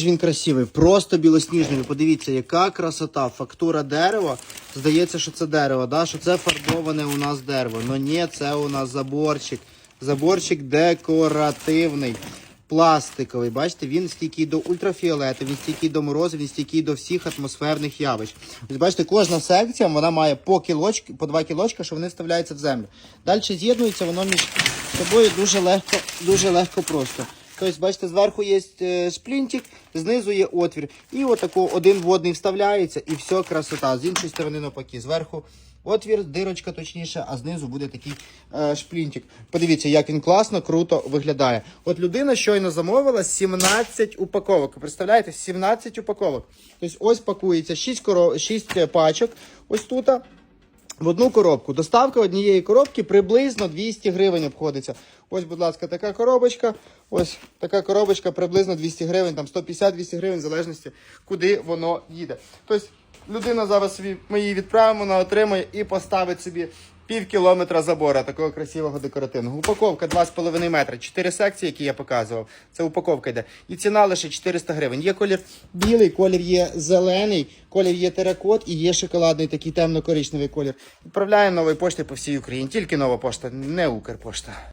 Він красивий, просто білосніжний. Подивіться, яка красота, фактура дерева. Здається, що це дерево, да? що це фарбоване у нас дерево. Ну ні, це у нас заборчик. Заборчик декоративний, пластиковий. Бачите, він стійкий до ультрафіолету, він стійкий до морозу, він стійкий до всіх атмосферних явищ. Ось бачите, кожна секція вона має по кілочки, по два кілочка, що вони вставляються в землю. Далі з'єднується воно між собою дуже легко, дуже легко просто. Тобто, бачите, зверху є е, шплінтик, знизу є отвір. І отако один водний вставляється, і все, красота. З іншої сторони навпаки. Зверху отвір, дирочка точніше, а знизу буде такий е, шплінтик. Подивіться, як він класно, круто виглядає. От людина щойно замовила 17 упаковок. Представляєте, 17 упаковок. Тобто ось пакується 6, коро... 6 пачок. Ось тут. В одну коробку. Доставка однієї коробки приблизно 200 гривень обходиться. Ось, будь ласка, така коробочка. Ось така коробочка приблизно 200 гривень, там 150-200 гривень, в залежності, куди воно їде. Тобто людина зараз собі, ми її відправимо, вона отримає і поставить собі пів кілометра забора такого красивого декоративного. Упаковка 2,5 метра, 4 секції, які я показував. Це упаковка йде. І ціна лише 400 гривень. Є колір білий, колір є зелений, колір є теракот і є шоколадний такий темно-коричневий колір. Відправляємо нової пошти по всій Україні. Тільки нова пошта, не Укрпошта.